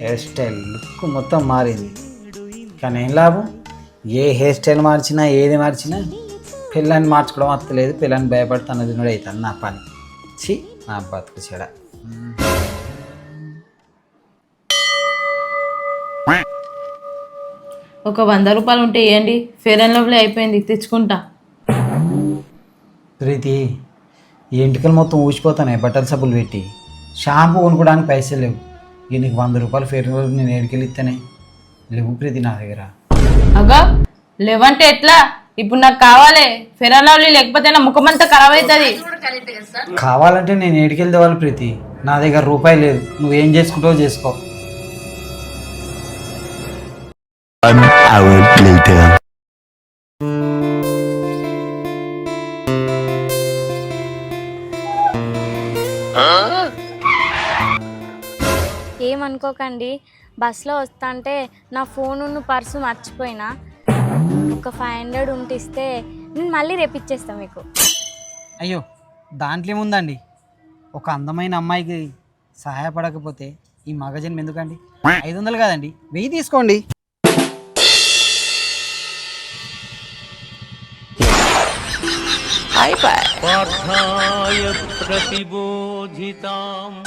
Hair style look మొత్తం మారింది. కానీ ఏం లాభం? ఏ హెయిర్ స్టైల్ మార్చినా ఏది మార్చినా పిల్లని మార్చుకోవడం వస్తలేదు పిల్లని భయపడుతున్నది కూడా అవుతుంది నా పని. చి నా బతుకు చెడ. ఒక వంద రూపాయలు ఉంటే ఇవ్వండి ఫేర్ అండ్ లవ్లీ అయిపోయింది తెచ్చుకుంటా. ప్రీతి ఈ ఎంటికలు మొత్తం ఊసిపోతున్నాయి బట్టల సబ్బులు పెట్టి. షాంపూ కొనుక్కోవడానికి పైసలు లేవు. ఇక నీకు వంద రూపాయలు ఫేర్ నేను ఏడుకెళ్ళి ఇస్తేనే లేవు ప్రీతి నా దగ్గర. అగా లేవంటే ఎట్లా? ఇప్పుడు నాకు కావాలి. ఫేర్ అండ్ లవ్లీ లేకపోతే నా ముఖం అంతా ఖరాబ్ అవుతుంది కావాలంటే నేను ఏడుకెళ్తే వాళ్ళు ప్రీతి. నా దగ్గర రూపాయి లేదు. నువ్వేం చేసుకుంటావో చేసుకో. One hour later. ఏమనుకోకండి. బస్లో వస్తాంటే నా ఫోను పర్సు మర్చిపోయినా. ఒక ఫైవ్ హండ్రెడ్ ఉంటే నేను మళ్ళీ రేపిచ్చేస్తా మీకు. అయ్యో దాంట్లో ఏముందండి? ఒక అందమైన అమ్మాయికి సహాయపడకపోతే ఈ మగజన్ ఎందుకండి? ఐదు వందలు కాదండి వెయ్యి తీసుకోండి. పాఠాయ ప్రతిబోధితాం.